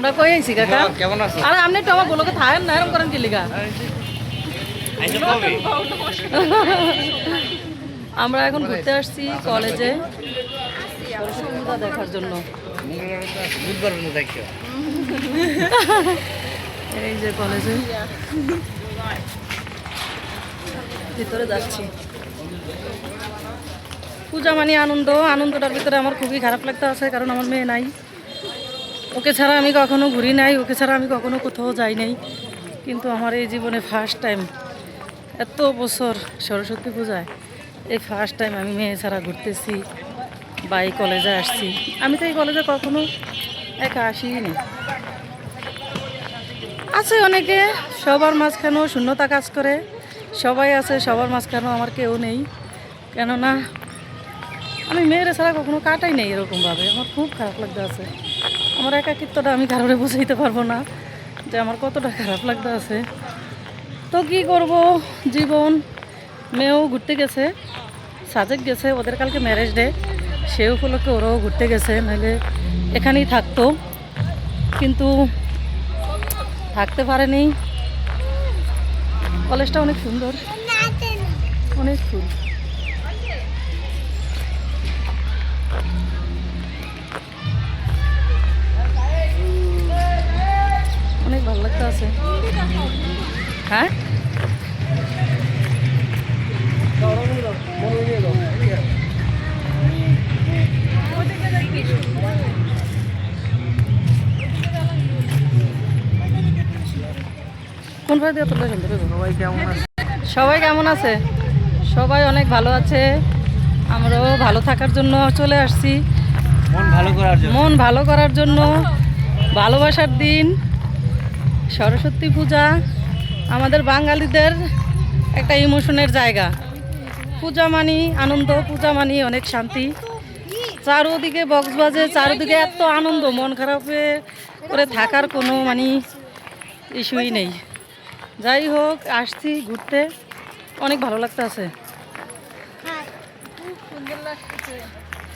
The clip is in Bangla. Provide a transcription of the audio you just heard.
আমরা কই আইছি কাকা? কেমন আছো? আরে আপনি তো আমার বলোকে থাকেন না এরকম করেন কি লিগা? আমরা এখন ঘুরতে আসছি কলেজে। সরস্বতী দেখার জন্য। বুধবার দেখছ এই যে কলেজে। ভিতরে যাচ্ছি। পূজা মানে আনন্দ আনন্দটার ভিতরে আমার খুবই খারাপ লাগতে আছে কারণ আমার মেয়ে নাই। ওকে ছাড়া আমি কখনো ঘুরি নাই, ওকে ছাড়া আমি কখনো কোথাও যাই নাই। কিন্তু আমার এই জীবনে ফার্স্ট টাইম এত বছর সরস্বতী পূজায়, এই ফার্স্ট টাইম আমি মেয়ে ছাড়া ঘুরতেছি বা এই কলেজে আসছি। আমি তো এই কলেজে কখনো একা আসিনি আছে অনেকে, সবার মাঝখানেও শূন্যতা কাজ করে, সবাই আছে, সবার মাঝখানেও আমার কেউ নেই। কেননা, আমি মেয়েরা ছাড়া কখনো কাটাই নেই এরকমভাবে, আমার খুব খারাপ লাগতে আছে। আমার একাকিত্বটা আমি কারোরে বুঝাইতে পারব না যে আমার কতটা খারাপ লাগতে আছে। তো কি করব? জীবন। মেয়েও ঘুরতে গেছে, সাজেক গেছে, ওদের কালকে ম্যারেজ ডে সে উপলক্ষে ওরাও ঘুরতে গেছে, নাহলে এখানেই থাকতো। কিন্তু থাকতে পারেনি। কলেজটা অনেক সুন্দর। অনেক ফুল আছে। হ্যাঁ? কোন সবাই কেমন আছে? সবাই কেমন আছে? সবাই অনেক ভালো আছে। আমরাও ভালো থাকার জন্য চলে আসছি। মন ভালো করার জন্য। মন ভালো করার জন্য। ভালোবাসার দিন। সরস্বতী পূজা আমাদের বাঙালিদের একটা ইমোশনের জায়গা। পূজা মানি আনন্দ, পূজা মানি অনেক শান্তি। চারোদিকে বক্স বাজে, চারোদিকে এত আনন্দ, মন খারাপে করে থাকার কোনো মানে ইস্যুই নেই। যাই হোক, আসছি ঘুরতে। অনেক ভালো লাগতে আছে